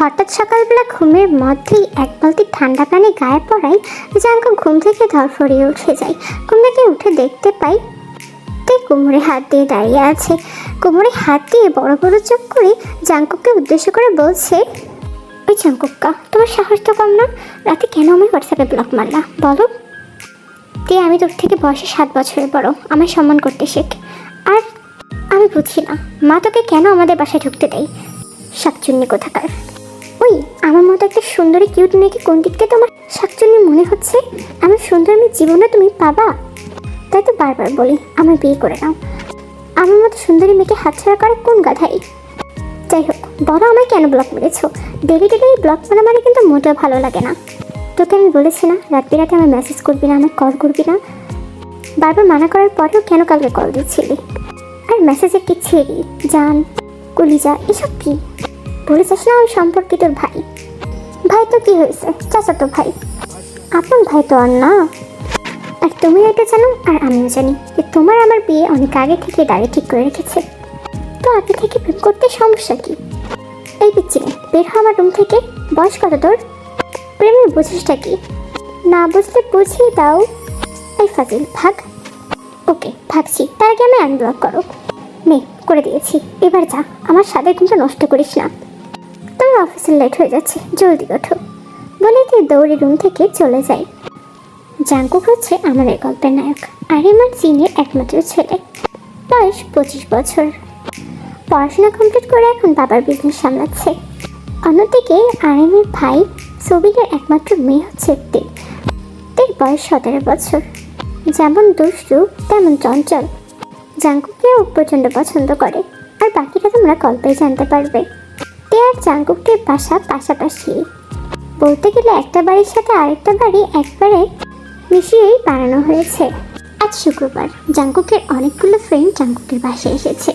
হঠাৎ সকালবেলা ঘুমের মধ্যেই এক বালতি ঠান্ডা পানি গায়ে পড়ায় জাঙ্কু ঘুম থেকে ধরফরিয়ে উঠে যায়। ঘুম থেকে উঠে দেখতে পাই কোমরে হাত দিয়ে দাঁড়িয়ে আছে। কোমরে হাত দিয়ে বড় বড় চোখ করে জাঙ্কুককে উদ্দেশ্য করে বলছে, ওই জাঙ্কুক্কা, তোমার সাহস তো কম না। রাতে কেন আমি হোয়াটসঅ্যাপে ব্লক মারলা? বলো। তে, আমি তোর থেকে বয়সে সাত বছরের বড়। আমায় সম্মান করতে শেখ। আর আমি বুঝি না। মা তোকে কেন আমাদের বাসায় ঢুকতে দেয়? শাকচুন্নি কোথাকার? ওই, আমার মতো একটা সুন্দরী কিউট মেয়েকে কোন দিক থেকে তোমার শাকচুন্নি মনে হচ্ছে? আমার সুন্দর মেয়ে জীবনে তুমি পাবা? তাই তো বারবার বলি আমার বিয়ে করে নাও। আমার মতো সুন্দরী মেয়েকে হাতছাড়া করে কোন গাধাই যাই হোক বড় আমায় কেন ব্লক মেরেছো? ডেলি ডেলি ব্লক মারা মানে কিন্তু মোটেও ভালো লাগে না। তোকে আমি বলেছি না রাত বিরাতে আমার মেসেজ করবি না, আমায় কল করবি না। বারবার মানা করার পরেও কেন কালকে কল দিচ্ছিলি? আর মেসেজে কি ছেড়ি? জান, কলিজা, এসব কি? বলেছিস না আমি সম্পর্কে তোর ভাই। ভাই তো কি হয়েছে? চাচা তো ভাই। আপন ভাই তো আর না। আর তুমি এটা জানো, আর আমিও জানি যে তোমার আমার বিয়ে অনেক আগে থেকে দাঁড়িয়ে ঠিক করে রেখেছে। তো আগে থেকে প্রেম করতে সমস্যা কি? এই পিচ্ছি বের হ আমার রুম থেকে। বয়স কত তোর? প্রেমের বুঝিসটা কি? না বুঝলে বুঝিয়ে দাও। এই ফাজিল, ভাগ। ওকে, ভাগছি। তার আগে আমি আনব্লক করো। নে, করে দিয়েছি। এবার যা। আমার সাদের ঘুমটা নষ্ট করিস না। অফিসের লেট হয়ে যাচ্ছে, জলদি ওঠো। বলে তুই দৌড়ে রুম থেকে চলে যাই জাঙ্কুক হচ্ছে আমাদের গল্পের নায়ক, আরিমান সিংয়ের একমাত্র ছেলে, বয়স পঁচিশ বছর। পড়াশোনা কমপ্লিট করে এখন বাবার বিজনেস সামলাচ্ছে। অন্যদিকে আরিমের ভাই সবিনের একমাত্র মেয়ে হচ্ছে তে। তের বয়স সতেরো বছর। যেমন দুষ্টু, তেমন চঞ্চল। জাঙ্কুককেও প্রচণ্ড পছন্দ করে। আর বাকিটা তোমরা গল্পে জানতে পারবে। তে আর জাঙ্কুকের বাসা পাশাপাশি। বলতে গেলে একটা বাড়ির সাথে আরেকটা বাড়ি একবারে মিশিয়েই বানানো হয়েছে। আজ শুক্রবার জাঙ্কুকের অনেকগুলো ফ্রেন্ড জাঙ্কুকের বাসায় এসেছে।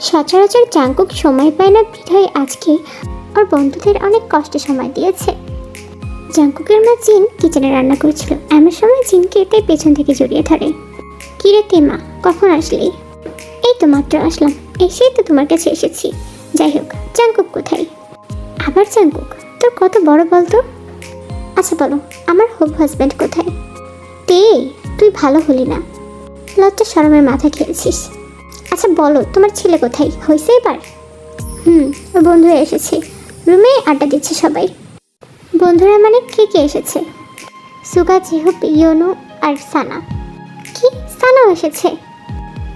সচরাচর জাঙ্কুক সময় পায় না বিধায় আজকে ওর বন্ধুদের অনেক কষ্টে সময় দিয়েছে। জাঙ্কুকের মা জিন কিচেনে রান্না করছিল। এমন সময় জিনকে এতে পেছন থেকে জড়িয়ে ধরে। কিরে তে মা কখন আসলি? এই তো মাত্র আসলাম। এসেই তো তোমার কাছে এসেছি। যাই হোক জাঙ্কুক কোথায়? আবার জাঙ্কুক তোর কত বড় বলতো আচ্ছা বলো, আমার হোপ হাজব্যান্ড কোথায়? তে, তুই ভালো হলি না। লজ্জা শরমের মাথা খেয়েছিস আচ্ছা বলো, তোমার ছেলে কোথায়? হয়েছে এবার? হুম ওর বন্ধুরা এসেছে। রুমে আড্ডা দিচ্ছে সবাই। বন্ধুরা মানে কে কে এসেছে? সুগা, জিহুপ, ইয়োনো আর সানা। কি? সানাও এসেছে?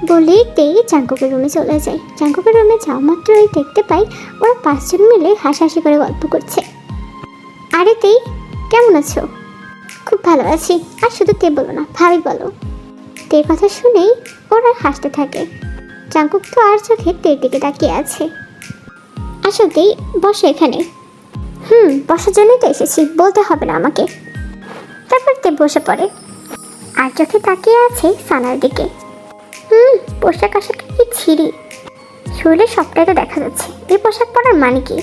বলেই তেই চাঙ্কুকের রুমে চলে যায়। চাঙ্কুকের রুমে যাওয়া মাত্রই দেখতে পাই ওরা পাঁচজন মিলে হাসাহাসি করে গল্প করছে। আরে তেই, কেমন আছো? খুব ভালো আছি। আর শুধু তে বলো না, ভাবি বলো। তের কথা শুনেই ওরা হাসতে থাকে। চাঙ্কুক তো আর চোখে তের দিকে তাকিয়ে আছে। আসো তেই, বসো এখানে। হুম, বসার জন্যই তো এসেছি, বলতে হবে না আমাকে। তারপর তে বসে পড়ে? আর চোখে তাকিয়ে আছে সানার দিকে। হুম, পোশাক আশাক কি ছিঁড়ি? শরীরে সবটাই তো দেখা যাচ্ছে। এই পোশাক পরার মানে কি?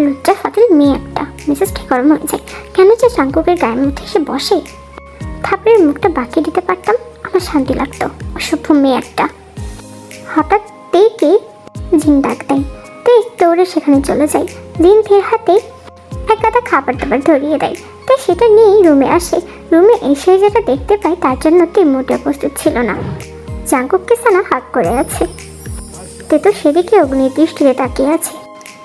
লজ্জা, ফাতিল মেয়ে একটা। মেসেজটা গরম হয়ে যায়। কেন যে চাঙ্কুকের গায়ের মধ্যে এসে বসে? থাপড়ের মুখটা বাকি দিতে পারতাম, আমার শান্তি লাগতো। অসভ্য মেয়ে একটা। হঠাৎ তেকে জিন ডাক দেয়। তে দৌড়ে সেখানে চলে যায় জিন ফের হাতে এক গাদা খাবার দাবার ধরিয়ে দেয়। তাই সেটা নিয়েই রুমে আসে। রুমে এসে যেটা দেখতে পাই, তার জন্য তে মোটেও প্রস্তুত ছিল না। জাঙ্কুককে সানা হাক করে আছে। তে তো সেদিকে অগ্নির দৃষ্টিতে তাকিয়ে আছে।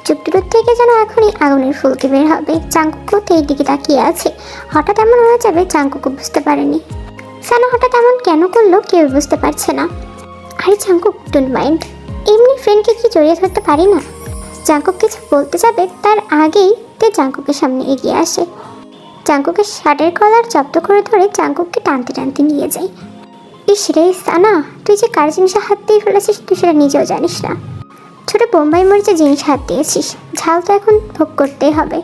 চুপ দূর থেকে যেন এখনই আগুনের ফুলকে বের হবে। চাঙ্কুকও তেই দিকে তাকিয়ে আছে। হঠাৎ এমন হয়ে যাবে চাঙ্কুকও বুঝতে পারেনি। সানা হঠাৎ এমন কেন করল কেউ বুঝতে পারছে না। আরে চাঙ্কুক ডোন্ট মাইন্ড এমনি ফ্রেন্ডকে কি জড়িয়ে ধরতে পারি না? চাঙ্কুক কিছু বলতে যাবে, তার আগেই তে চাঙ্কুকের সামনে এগিয়ে আসে। চাঙ্কুকের শার্টের কলার জব্দ করে ধরে চাঙ্কুককে টানতে টানতে নিয়ে যায়। ইস রে সানা তুই যে কার জিনিসে হাত দিয়ে ফেলেছিস, তুই সেটা নিজেও জানিস না। ছোট বোম্বাই মরিচে জিনিস হাত দিয়েছিস, ঝাল তো এখন ভোগ করতেই হবে।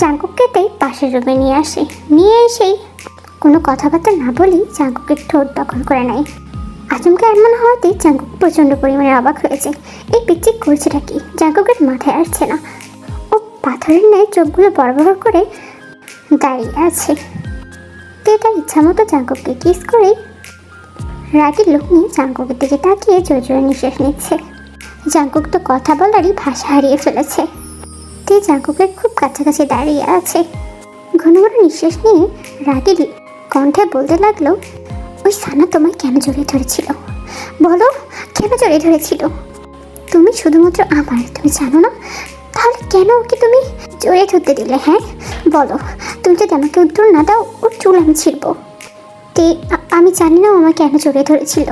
জাঙ্কুককেতেই পাশের রুমে নিয়ে আসে। নিয়ে এসেই কোনো কথাবার্তা না বলি জাঙ্কুকের ঠোঁট দখল করে নেয়। আচমকা এমন হওয়াতে জাঙ্কুক প্রচণ্ড পরিমাণে অবাক হয়েছে। এই পিচ্ছি করছেটা কি? জাঙ্কুকের মাথায় আসছে না। ও পাথরের ন্যায় চোখগুলো বড় বড় করে দাঁড়িয়ে আছে। তে তার ইচ্ছা মতো জাঙ্কুককে কিস করে রাগের লোক নিয়ে জাঙ্কুকের দিকে তাকিয়ে জোরে জোরে নিঃশ্বাস নিচ্ছে। জাঙ্কুক তো কথা বলারই ভাষা হারিয়ে ফেলেছে। তে জাঙ্কুকের খুব কাছাকাছি দাঁড়িয়ে আছে। ঘন ঘন নিঃশ্বাস নিয়ে রাগের কণ্ঠে বলতে লাগল, ওই সানা তোমায় কেন জড়িয়ে ধরেছিল? বলো, কেন জড়িয়ে ধরেছিল? তুমি শুধুমাত্র আমার, তুমি জানো না? তাহলে কেন ওকে তুমি জড়িয়ে ধরতে দিলে হ্যাঁ? বলো, তুমি যদি আমাকে উত্তর না দাও, ওর চুল আমি ছিড়বো। তে আমি জানি না আমাকে কেন জড়িয়ে ধরেছিল।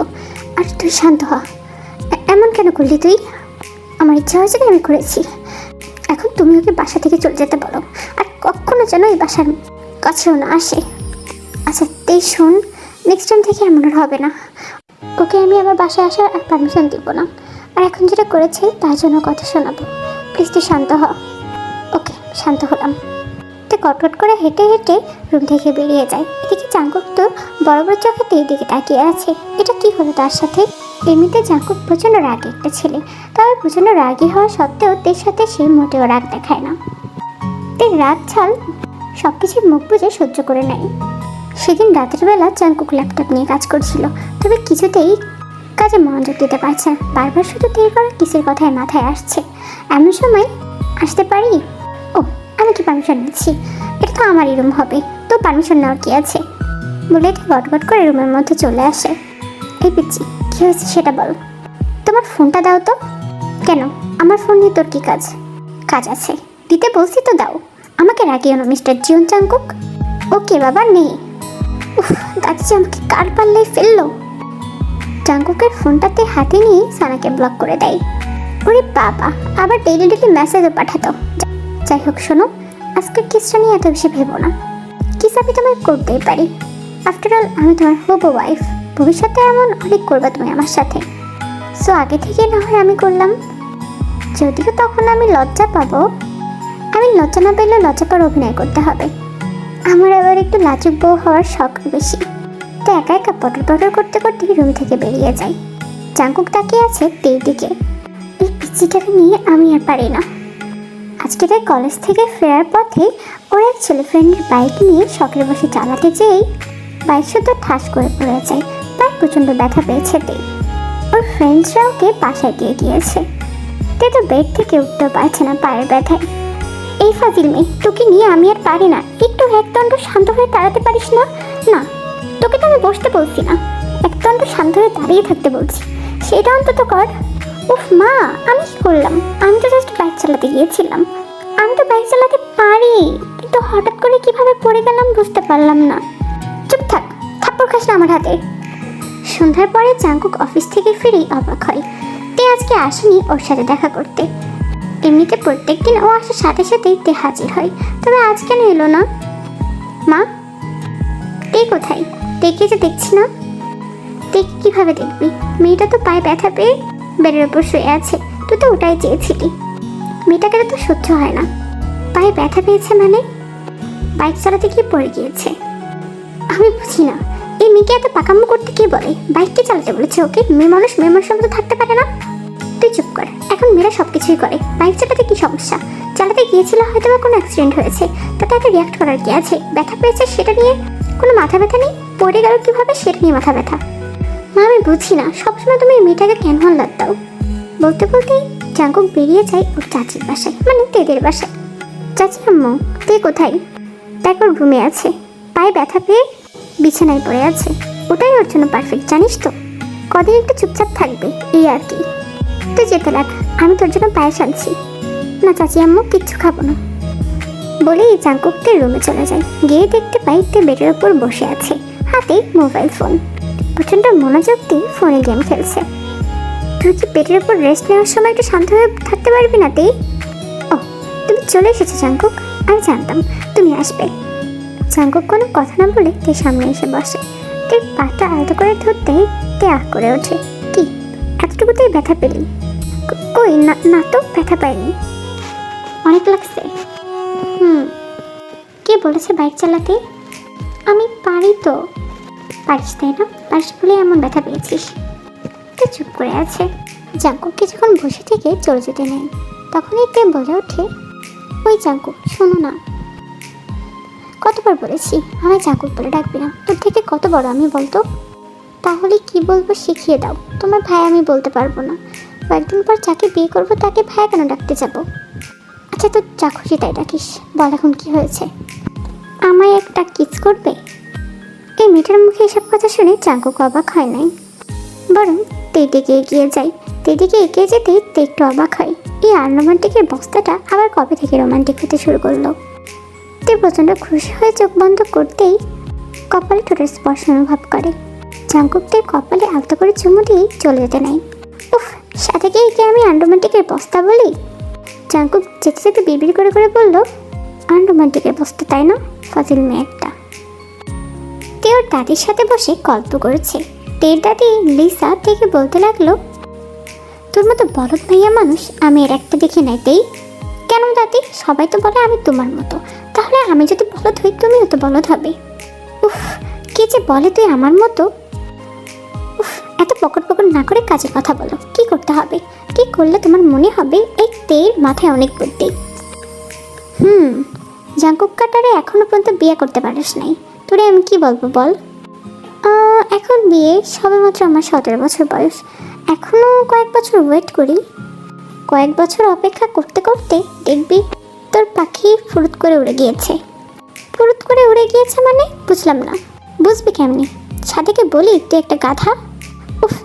আর তুই শান্ত হ। এমন কেন করলি তুই? আমার ইচ্ছা হয়েছে আমি করেছি। এখন তুমি ওকে বাসা থেকে চলে যেতে বলো। আর কখনো যেন এই বাসার কাছেও না আসে। আচ্ছা তেই শোন নেক্সট টাইম থেকে এমন আর হবে না। ওকে আমি আমার বাসায় আসার আর পারমিশন দিব না। আর এখন যেটা করেছে, তার জন্য কথা শোনাবো। প্লিজ শান্ত হ। ওকে, শান্ত হলাম। তো কটকট করে হেঁটে হেঁটে রুম থেকে বেরিয়ে যায়। এদিকে চাঙ্কুক তো বড় বড় চোখেতে এদিকে তাকিয়ে আছে। এটা কি হলো তার সাথে? এমনিতে চাঙ্কুক প্রচণ্ড রাগী একটা ছেলে। তবে প্রচণ্ড রাগী হওয়া সত্ত্বেও তের সাথে সে মোটেও রাগ দেখায় না। তের রাগ ছাল সব কিছুর মুখ বুঝে সহ্য করে নেয়। সেদিন রাতের বেলা চাঙ্কুক ল্যাপটপ নিয়ে কাজ করছিল। তবে কিছুতেই কাজে মনোযোগ দিতে পারছে না। বারবার শুধু তের করা কিসের কথায় মাথায় আসছে। এমন সময় আসতে পারি? ও আমি কি পারমিশন নিচ্ছি? এটা তো আমারই রুম হবে। তো পারমিশন নেওয়ার কি আছে? বলে তো গটগট করে রুমের মধ্যে চলে আসে। এই পিচ্ছি কী হয়েছে সেটা বল। তোমার ফোনটা দাও তো। কেন? আমার ফোন নিয়ে তোর কী কাজ? কাজ আছে। দিতে বলছি তো দাও। আমাকে রাগিও না মিস্টার জিয়ন চাঙ্কুক ওকে বাবা, নেই। উফ, দাদি আমাকে কার পাল্লায় ফেলল? চাঙ্কুকের ফোনটাতে হাতে নিয়ে সানাকে ব্লক করে দেয়। ওরে বাবা, আবার ডেইলি ডেইলি মেসেজও পাঠাতো। যাই হোক, শোনো, আজকের কিসটা নিয়ে এত বেশি ভেবো না। কিস আমি তোমায় করতেই পারি। আফটার অল আমি তোমার হব ওয়াইফ ভবিষ্যতে এমন অনেক করবে তুমি আমার সাথে। সো আগে থেকে না হয় আমি করলাম। যদিও তখন আমি লজ্জা পাবো। আমি লজ্জা না পেলে লজ্জা পাওয়ার অভিনয় করতে হবে। আমার আবার একটু লাজুক বউ হওয়ার শখ বেশি। তো একা একা পটল পটল করতে করতে রুম থেকে বেরিয়ে যাই। চাঙ্কুক তাকিয়ে আছে তের দিকে। এই পিচিটাকে নিয়ে আমি আর পারি না। আজকে তাই কলেজ থেকে ফেরার পথে ওর এক ছেলে ফ্রেন্ডের বাইক নিয়ে শখের বসে চালাতে যেয়েই বাইক শুধু ঠাস করে পড়ে যায়। তাই প্রচণ্ড ব্যথা পেয়েছে তে। ওর ফ্রেন্ডসরা ওকে বাসায় দিয়ে গিয়েছে। তে তো বেড থেকে উঠতেও পারছে না পায়ের ব্যথায়। এই ফাজিল মেয়ে, তোকে নিয়ে আমি আর পারি না। একটু একদণ্ড শান্ত হয়ে দাঁড়াতে পারিস না? না তোকে তো আমি বসতে বলছি না। একদণ্ড শান্ত হয়ে দাঁড়িয়ে থাকতে বলছি। সেটা অন্তত কর। উফ, মা, আমি কি করলাম? আমি তো জাস্ট বাইক চালাতে গিয়েছিলাম। আমি তো বাইক চালাতে পারি, কিন্তু হঠাৎ করে কীভাবে পড়ে গেলাম বুঝতে পারলাম না। চুপ থাক, থাপ্পড় খাস না আমার হাতে। সন্ধ্যার পরে চাঙ্কুক অফিস থেকে ফিরেই অবাক হয়। তে আজকে আসেনি ওর সাথে দেখা করতে। এমনিতে প্রত্যেকদিন ও আসার সাথে সাথেই তে হাজির হয়। তবে আজ কেন এলো না? মা, তে কোথায়? তেকে যে দেখছি না? তেকে কীভাবে দেখবি? মেয়েটা তো পায়ে ব্যথা পেয়ে বেডের ওপর শুয়ে আছে। তুই তো ওটাই চেয়েছিলি। মেয়েটাকে তো সহ্য হয় না। পায়ে ব্যথা পেয়েছে মানে? বাইক চালাতে গিয়ে পড়ে গিয়েছে। আমি বুঝি না। এই মেয়েকে এত পাকাম্য করতে কে বলে? বাইককে চালাতে বলেছে ওকে? মেয়ে মানুষ মেয়ে মানুষের মতো থাকতে পারে না? তুই চুপ কর। এখন মেয়েরা সব কিছুই করে। বাইক চালাতে কি সমস্যা? চালাতে গিয়েছিল হয়তো বা কোনো অ্যাক্সিডেন্ট হয়েছে। তাতে এত রিয়াক্ট করার কি আছে? ব্যথা পেয়েছে সেটা নিয়ে কোনো মাথা ব্যথা নেই? পড়ে গেল কীভাবে সেটা নিয়ে মাথা ব্যথা। মা, আমি বুঝি না, সবসময় তুমি এই মেয়েটাকে কেন হাল্লাদ দাও? বলতে বলতেই জাঙ্কুক বেরিয়ে যায় ওর চাচির বাসায় মানে তেদের বাসায়। চাচি আম্মু তে কোথায়? তারপর ঘুমে আছে। পায়ে ব্যথা পেয়ে বিছানায় পড়ে আছে। ওটাই ওর জন্য পারফেক্ট জানিস তো? কদিন একটু চুপচাপ থাকবে, এই আর কি। তুই যেতে লাগ, আমি তোর জন্য পায়েস আনছি। না, চাচি আম্মু, কিচ্ছু খাব না। বলেই জাঙ্কুকতে রুমে চলে যায়। গিয়ে দেখতে পাই তে বেডের ওপর বসে আছে, হাতে মোবাইল ফোন। প্রচণ্ড মনোযোগ দিয়ে ফোনে গেম খেলছে। তুই কি পেটের ওপর রেস্ট নেওয়ার সময় একটু শান্ত হয়ে থাকতে পারবি না তেই ও, তুমি চলে এসেছ জাঙ্কুক। আমি জানতাম, তুমি আসবে। জাঙ্কুক কোনো কথা না বলে তে সামনে এসে বসে। তে পাটা আলতো করে ধরতেই তে আহ করে ওঠে। কি, এতটুকুতেই ব্যথা পেলি? কই না তো ব্যথা পাইনি। অনেক লাগছে। হুম। কে বলেছে বাইক চালাতে? আমি পারি তো। পারিস তাই না? পারিস বলে এমন ব্যথা পেয়েছিস। তো চুপ করে আছে। জাঙ্কুক কিছুক্ষণ বসে থেকে চলে যেতে নেই। তখনই তে বলে ওঠে, ওই জাঙ্কুক, শোনো না। কতবার বলেছি, আমায় জাঙ্কুক বলে ডাকবি না। তোর থেকে কত বড় আমি বলতো? তাহলে কি বলব শিখিয়ে দাও। তোমার ভাই আমি বলতে পারব না। কয়েকদিন পর যাকে বিয়ে করব, তাকে ভাই কেন ডাকতে যাব? আচ্ছা তো যা খুশি তাই ডাকিস। বল এখন কি হয়েছে? আমায় একটা কিস করবে? এই মেয়েটার মুখে এসব কথা শুনে চাঙ্কুক অবাক হয় নাই। বরং তে দিকে এগিয়ে যায় তে দিকে এগিয়ে যেতেই তে একটু অবাক হয়। এই আনরোমান্টিকের বস্তাটা আবার কবে থেকে রোমান্টিক হতে শুরু করল? তে প্রচণ্ড খুশি হয়ে চোখ বন্ধ করতেই কপালে ঠোঁটের স্পর্শ অনুভব করে। চাঙ্কুকদের কপালে আলতো করে চুমু দিয়েই চলে যেতে নাই। উফ, সাথে গিয়ে কি আমি আনরোমান্টিকের বস্তা বলি? চাঙ্কুক যেতে যেতে বিড়বিড় করে করে বলল আনরোমান্টিকের বস্তা, তাই না, ফাজিল মেয়ে একটা তে ওর দাদির সাথে বসে গল্প করেছে। তের দাদি লিসা থেকে বলতে লাগল, তোর মতো বলদ ভাইয়া মানুষ আমি এর একটা দেখি নাই তেই কেন দাদি? সবাই তো বলে আমি তোমার মতো। তাহলে আমি যদি বলদ হই, তুমিও তো বলদ হবে। উফ, কে যে বলে তুই আমার মতো? এত পকট পকট না করে কাজের কথা বলো। কি করতে হবে? কি করলে তোমার মনে হবে এই তের মাথায় অনেক বুদ্ধি? হুম, জাঙ্কুক কাটারে এখনও পর্যন্ত বিয়ে করতে পারিস নাই। তোরে আমি কি বলব বল? এখন বিয়ে সবেমাত্র আমার সতেরো বছর বয়স। এখনও কয়েক বছর ওয়েট করি। কয়েক বছর অপেক্ষা করতে করতে দেখবি তোর পাখি ফুরুত করে উড়ে গিয়েছে। ফুরুত করে উড়ে গিয়েছে মানে বুঝলাম না। বুঝবি কেমনি? সাথীকে বলি, তুই একটা গাধা।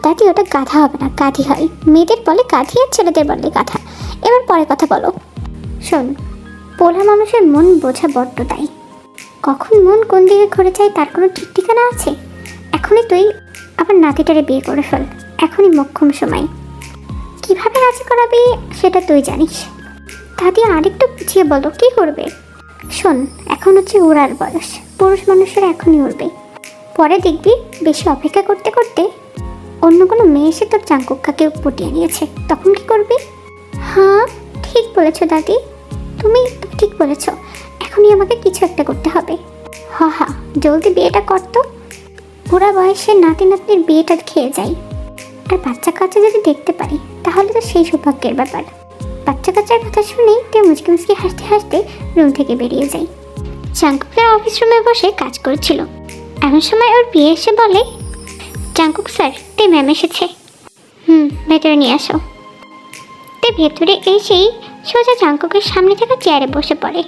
উফ ওটা গাধা হবে না, গাধি হয়। মেয়েদের বলে গাধি আর ছেলেদের বলে গাধা। এবার পরে কথা বলো। শোন, পোলা মানুষের মন বোঝা বড্ড তাই কখন মন কোন দিকে ঘুরে যায় তার কোনো ঠিক ঠিকানা আছে? এখনই তুই আবার নাতিটারে বিয়ে করে ফেল। এখনই মক্ষম সময়। কীভাবে রাজি করাবি সেটা তুই জানিস। দাদি আরেকটু বুঝিয়ে বলো, কি করবে? শোন, এখন হচ্ছে উড়ার বয়স। পুরুষ মানুষের এখনই উড়বে। পরে দেখবি বেশি অপেক্ষা করতে করতে অন্য কোনো মেয়ে এসে তোর চাঙ্কুক্কাকে পটিয়ে নিয়েছে, তখন কি করবি? হ্যাঁ ঠিক বলেছ দাদি। তুমি ঠিক বলেছ। এখনই আমাকে কিছু একটা করতে হবে। হা হা, জলদি বিয়েটা করতো বুড়া বয়সে নাতি নাতনির বিয়েটা খেয়ে যাই। আর বাচ্চা কাচ্চা যদি দেখতে পারি, তাহলে তো সেই সৌভাগ্যের ব্যাপার। বাচ্চা কাচ্চার কথা শুনেই তে মুচকি মুচকি হাসতে হাসতে রুম থেকে বেরিয়ে যায় চাঙ্কুকের অফিস রুমে বসে কাজ করছিল। এমন সময় ওর বিয়ে এসে বলে চাঙ্কুক স্যার তে ম্যাম এসেছে। হুম, ভেতরে নিয়ে আসো। তে ভেতরে এসেই সোজা চাঙ্কুকের সামনে থাকা চেয়ারে বসে পড়ে।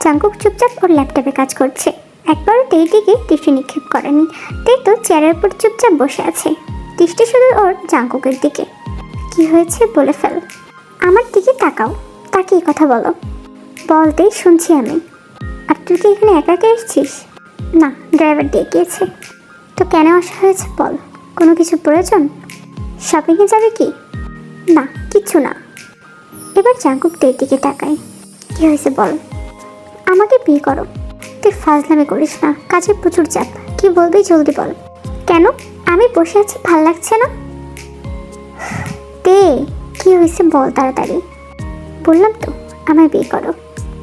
চাঙ্কুক চুপচাপ ওর ল্যাপটপে কাজ করছে। একবারও তেই দিকে দৃষ্টি নিক্ষেপ করেনি। তেই তো চেয়ারের উপর চুপচাপ বসে আছে। দৃষ্টি শুধু ওর চাঙ্কুকের দিকে। কি হয়েছে বলে ফেল। আমার দিকে তাকাও। তাকিয়ে কথা বলো। বলতেই শুনছি আমি। আর তুই কি এখানে একা একা এসেছিস? না, ড্রাইভার দিয়ে গিয়েছে। তো কেন আসা হয়েছে বল। কোনো কিছু প্রয়োজন? শপিংয়ে যাবে কি? না, কিচ্ছু না। এবার চাঙ্কুক তের দিকে তাকায় কি হয়েছে বল? আমাকে বিয়ে করো। তুই ফাজলামি করিস না। কাজের প্রচুর চাপ। কি বলবি জলদি বল। কেন? আমি বসে আছি, ভালো লাগছে না? তে, কি হয়েছে বল তাড়াতাড়ি। বললাম তো, আমায় বিয়ে করো।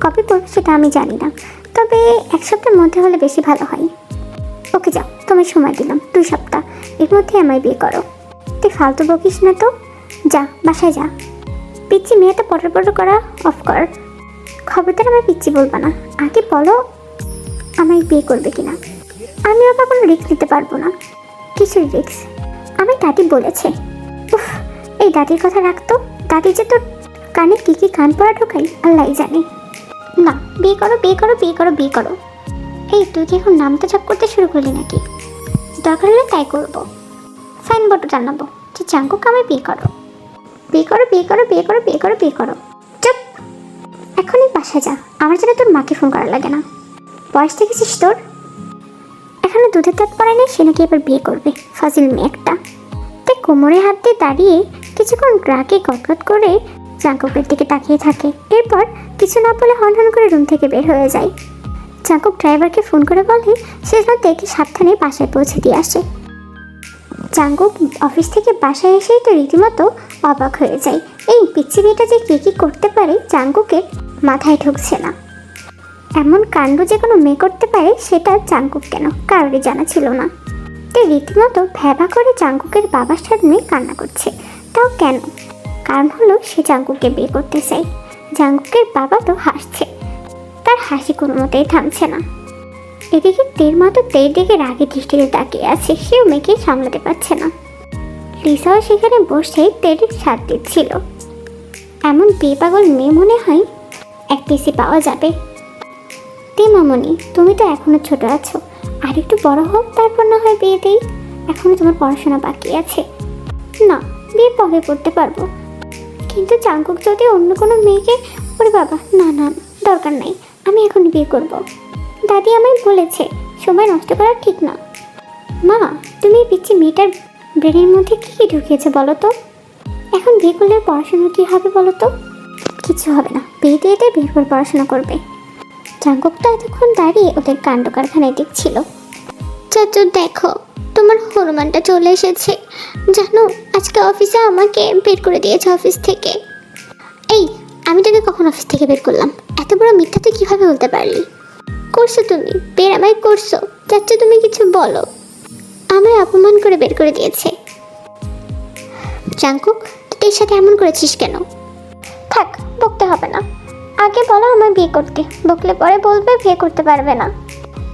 কবে করব সেটা আমি জানি না। তবে এক সপ্তাহের মধ্যে হলে বেশি ভালো হয়। ওকে যাও, তোমায় সময় দিলাম, দুই সপ্তাহ। এর মধ্যে আমায় বিয়ে করো। তুই ফালতু বকিস না তো? যা, বাসায় যা। পিচ্ছি মেয়েটা পটর পটর করা অফ কর। খবরদার আমার পিচ্ছি বলবা না। আগে বলো, আমায় বিয়ে করবে কিনা। আমি ওটা কোনো রিস্ক নিতে পারব না। কিছুই রিস্ক আমার দাদি বলেছে। উফ, এই দাদির কথা রাখতো দাদি যে তোর কানে কি কি কান পড়া ঢোকাই আল্লাহ জানে। না, বিয়ে করো বিয়ে করো বিয়ে করো বিয়ে করো। এই, তুই কি এখন নামটা চাপ করতে শুরু করলি নাকি? দরকার হলে তাই করব। সাইন বোর্ডও জানাব। যে চাঙ্কুক আমায় বিয়ে করো। বিয়ে করো বিয়ে করো বিয়ে করো বিয়ে করো বিয়ে করো। চুপ। এখনই বাসায় যা। আমার জন্য তোর মাকে ফোন করা লাগে না। বয়স দেখেছিস তোর? এখনও দুধের দাঁত পড়ে নেই, সে নাকি এবার বিয়ে করবে। ফাজিল মেয়ে একটা। তাই কোমরে হাত দিয়ে দাঁড়িয়ে কিছুক্ষণ রাগে গটগট করে চাঙ্কুকের দিকে তাকিয়ে থাকে। এরপর কিছু না বলে হন হন করে রুম থেকে বের হয়ে যায়। চাঙ্কুক ড্রাইভারকে ফোন করে বলে সে যেন দেখে সাবধানে বাসায় পৌঁছে দিয়ে আসে চাঙ্কুক অফিস থেকে বাসায় এসেই তো রীতিমতো অবাক হয়ে যায়। এই পিচ্ছি মেয়েটা যে কী কী করতে পারে চাঙ্কুকের মাথায় ঢুকছে না। এমন কাণ্ড যে কোনো মেয়ে করতে পারে সেটা চাঙ্কুক কেন? কারোরই জানা ছিল না। তাই রীতিমতো ভ্যাবা করে চাঙ্কুকের বাবার সামনে কান্না করছে। তাও কেন? কারণ হলো সে চাঙ্কুকে বিয়ে করতে চায়। চাঙ্কুকের বাবা তো হাসছে। তার হাসি কোনো মতেই থামছে না। এদিকে তের মতো তের দিকে রাগে দৃষ্টিতে তাকিয়ে আছে, সেও মেয়েকে সামলাতে পারছে না। লিসাও সেখানে বসে তেরির স্বাদ দিচ্ছিল। এমন বিয়ে পাগল মেয়ে মনে হয় এক পিসি পাওয়া যাবে। তে মামনি, তুমি তো এখনও ছোট আছো। আর একটু বড় হোক, তারপর না হয় বিয়ে দেই। এখনও তোমার পড়াশোনা বাকি আছে। না, বিয়ে পরে করতে পারব। কিন্তু চাঙ্কুক যদি অন্য কোনো মেয়েকে, ওরে বাবা, না না, দরকার নাই। আমি এখন বিয়ে করব। দাদি আমায় বলেছে, সময় নষ্ট করা ঠিক না। মা, তুমি পিচ্ছি মেয়েটার ব্রেনের মধ্যে কী কী ঢুকিয়েছে বলো তো? এখন বিয়ে করলে পড়াশোনা কী হবে বলো তো? কিছু হবে না, বিয়ে দিয়ে দিয়ে বিয়ের পর পড়াশোনা করবে। চাঙ্কুক তো এতক্ষণ দাঁড়িয়ে ওদের কাণ্ড কারখানায় দেখছিল। চাচু, দেখো, তোমার হনুমানটা চলে এসেছে। জানো, আজকে অফিসে আমাকে বের করে দিয়েছে অফিস থেকে। এই, আমি তোকে কখন অফিস থেকে বের করলাম? এত বড় মিথ্যা তুই কীভাবে বলতে পারলি? করছ তুমি বের আমায় করছ চাচ্ছ তুমি কিছু বলো। আমায় অপমান করে বের করে দিয়েছে। চাঙ্কুক তুই এর সাথে এমন করেছিস কেন? থাক, বকতে হবে না। আগে বলো আমার বিয়ে করতে, বকলে পরে বলবে বিয়ে করতে পারবে না।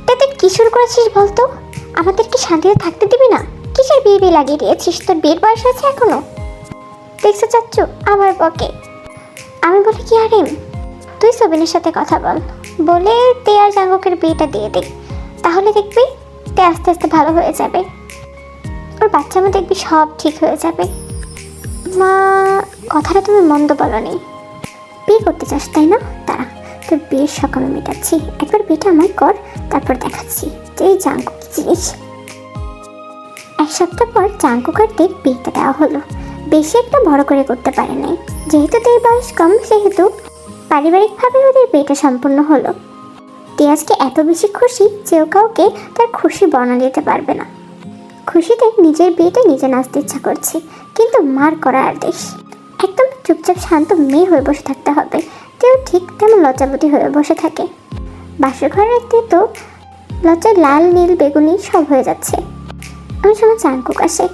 তাতে তুই কি শুরু করেছিস বলতো? আমাদের কি শান্তিতে থাকতে দিবি না? কিসের বিয়ে বিয়ে লাগিয়ে দিয়েছিস? তোর বিয়ের বয়স আছে এখনও? দেখছ চাচ্ছু আবার বকে। আমি বলি কি আরিম তুই সবিনের সাথে কথা বল। বলে তে আর জাঙ্গকের বিয়েটা দিয়ে দে তাহলে দেখবি তে আস্তে আস্তে ভালো হয়ে যাবে। ওর বাচ্চা মা দেখবি সব ঠিক হয়ে যাবে। মা, কথাটা তুমি মন্দ বলনি। বিয়ে করতে চাস, তাই না? তারা তোর বিয়ের সকাল মেটাচ্ছি। একবার বিয়েটা আমায় কর, তারপর দেখাচ্ছি যে এই জাঙ্কু কি জিনিস। এক সপ্তাহ পর চাঙ্কুকারদের বিয়েটা দেওয়া হলো। বেশি একটা বড় করে করতে পারে নাই যেহেতু তার বয়স কম, সেহেতু পারিবারিকভাবে ওদের বিয়েটা সম্পূর্ণ হলো। তে আজকে এত বেশি খুশি যে ও কাউকে তার খুশি বর্ণনা দিতে পারবে না। খুশিতে নিজের বিয়েতে নিজে নাচতে ইচ্ছা করছে, কিন্তু মার করা আদেশ। একদম চুপচাপ শান্ত মেয়ে হয়ে বসে থাকতে হবে। তেও ঠিক তেমন লজ্জাবতী হয়ে বসে থাকে। বাসর ঘরের তো লজ্জায় লাল, নীল, বেগুনি সব হয়ে যাচ্ছে। আমি সময় চাঙ্কুক আসে।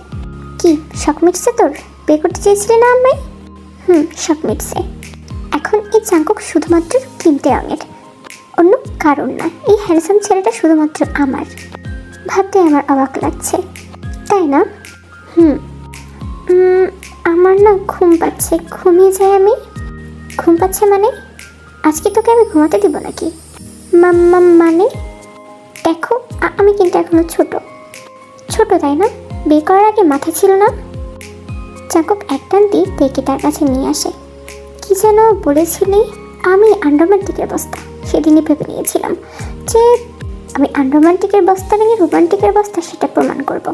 কি, শখ মিটছে তোর? করতে চেয়েছিলি না আমায়? হুম, শখ মিটছে। এখন এই চাঙ্কুক শুধুমাত্র কিনতে রঙের অন্য কারণ না, এই হ্যান্ডসাম ছেলেটা শুধুমাত্র আমার। ভাবতে আমার অবাক লাগছে। তাই না? হুম। আমার না ঘুম পাচ্ছে। ঘুমিয়ে যাই আমি? ঘুম পাচ্ছে মানে? আজকে তোকে আমি ঘুমাতে দিব নাকি? মাম্মা মানে? দেখো আমি কিন্তু এখনও ছোট। ছোট তাই না? বিয়ে করার আগে মাথা ছিল না? চাকক একটান দিয়ে তেকে তার কাছে নিয়ে আসে। কি যেন বলেছিলি? আমি আন্ডারমান্টিকের বস্তা। সেদিনই ভেবে নিয়েছিলাম যে আমি আন্ডারমান্টিকের বস্তা নাকি রোমান্টিকের বস্তা সেটা প্রমাণ করব।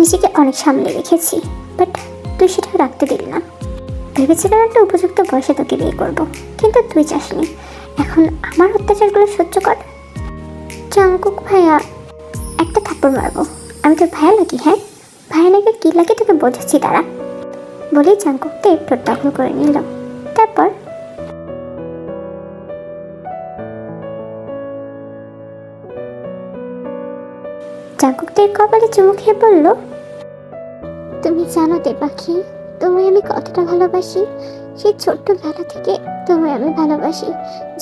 নিজেকে অনেক সামলে রেখেছি বাট তুই সেটা রাখতে দিলি না। ভেবেছিলাম একটা উপযুক্ত বয়সে তোকে বিয়ে করব, কিন্তু তুই চাসনি। এখন আমার অত্যাচারগুলো সহ্য কর। চাঙ্কুক ভাইয়া, একটা থাপ্পড় মারবো। আমি তোর ভাইয়া নাকি হ্যাঁ? ভাইয়া নাকি কী লাগে তোকে বোঝাচ্ছি তারা বলেই চাঙ্কুককে দখল করে নিল। তারপর চাঙ্কুকদের কপালে চুমু খেয়ে বলল, তুমি জানো দে পাখি, তোমায় আমি কতটা ভালোবাসি? সেই ছোট্টবেলা থেকে তোমায় আমি ভালোবাসি।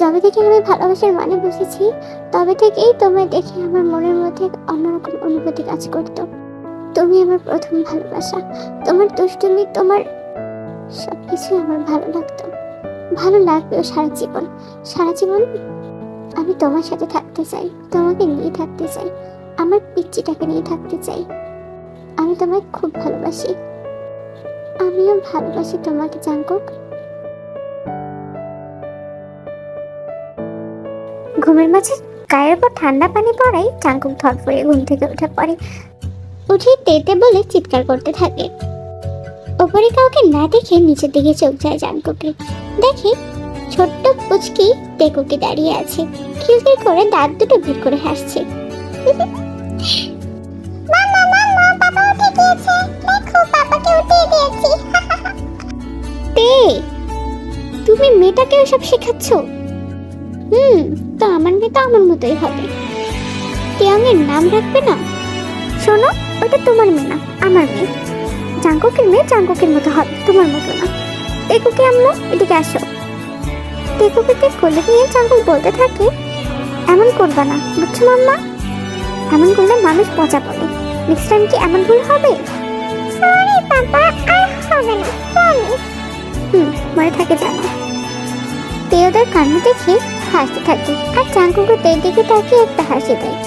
যবে থেকে আমি ভালোবাসার মানে বুঝেছি, তবে থেকেই তোমায় দেখে আমার মনের মধ্যে অন্যরকম অনুভূতি কাজ করত। তুমি আমার প্রথম ভালোবাসা। তোমার দুষ্টুমি তোমার সব কিছুই আমার ভালো লাগতো। ভালো লাগবেও সারা জীবন। সারা জীবন আমি তোমার সাথে থাকতে চাই, তোমাকে নিয়ে থাকতে চাই, আমার পিচ্চিটাকে নিয়ে থাকতে চাই। আমি তোমায় খুব ভালোবাসি। আমিও ভালোবাসি তোমাকে, জাঙ্কুক। ঘুমের মাঝে গায়ের উপর ঠান্ডা পানি পড়াই চাঙ্কুক ধরফড়িয়ে ঘুম থেকে উঠে পড়ে উঠে তেতে বলে চিৎকার করতে থাকে। ওপরে কাউকে না দেখে নিচের দিকে চোখ যায় জাঙ্কুকে দেখে ছোট্ট পুচকি টেকুকে দাঁড়িয়ে আছে। খিলখিল করে দাঁত দুটো বের করে হাসছে। তুমি মেয়েটাকে ওসব শেখাচ্ছ? হুম তো আমার মেয়ে তো আমার মতোই হবে। তিয়াংয়ের নাম রাখবে না? শোনো ওটা তোমার মেয়ে না আমার মেয়ে। জাঙ্কুকের মেয়ে জাঙ্কুকের মতো হবে, তোমার মতো না। টেকুকে আম্মু এদিকে আসো। টেকুকে কোলে নিয়ে জাঙ্কুক বলতে থাকে, এমন করবা না, বুঝছ মাম্মা? এমন করলে মানুষ পচা পড়ে নেক্সট টাইম কি এমন ভুল হবে? সরি বাবা আর হবে না প্রমিস হুম, মনে থাকে জানো তেয়োদার কান্না দেখে হাসতে থাকে, আর চাঙ্কুকে তের দিকে তাকিয়ে একটা হাসি দেয়।